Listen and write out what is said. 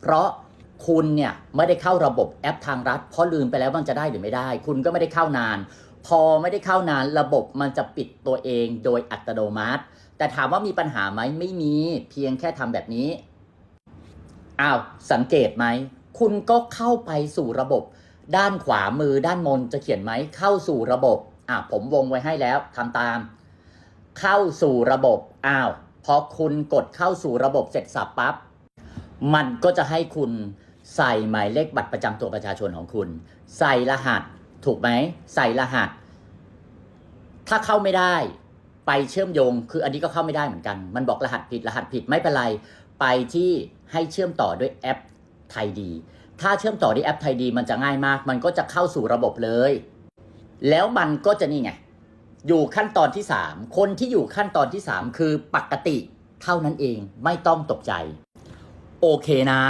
เพราะคุณเนี่ยไม่ได้เข้าระบบแอปทางรัฐ เพราะลืมไปแล้วมันจะได้หรือไม่ได้ คุณก็ไม่ได้เข้านาน พอไม่ได้เข้านานระบบมันจะปิดตัวเองโดยอัตโนมัติ แต่ถามว่ามีปัญหาไหมไม่มีเพียงแค่ทำแบบนี้อ้าวสังเกตไหมคุณก็เข้าไปสู่ระบบ ด้านขวามือด้านบนจะเขียนไหมเข้าสู่ระบบอะผมวงไว้ให้แล้วทำตาม เข้าสู่ระบบอ้าวพอคุณกดเข้าสู่ระบบเสร็จสับปั๊บ มันก็จะให้คุณใส่หมายเลขบัตรประจำตัวประชาชนของคุณ ใส่รหัสถูกไหม ใส่รหัส ถ้าเข้าไม่ได้ ไปเชื่อมโยง คืออันนี้ก็เข้าไม่ได้เหมือนกัน มันบอกรหัสผิดรหัสผิดไม่เป็นไร ไปที่ให้เชื่อมต่อด้วยแอปไทยดี ถ้าเชื่อมต่อด้วยแอปไทยดี มันจะง่ายมาก มันก็จะเข้าสู่ระบบเลย แล้วมันก็จะนี่ไง อยู่ขั้นตอนที่ 3 คนที่อยู่ขั้นตอนที่ 3 คือปกติเท่านั้นเองไม่ต้องตกใจ โอเคนะ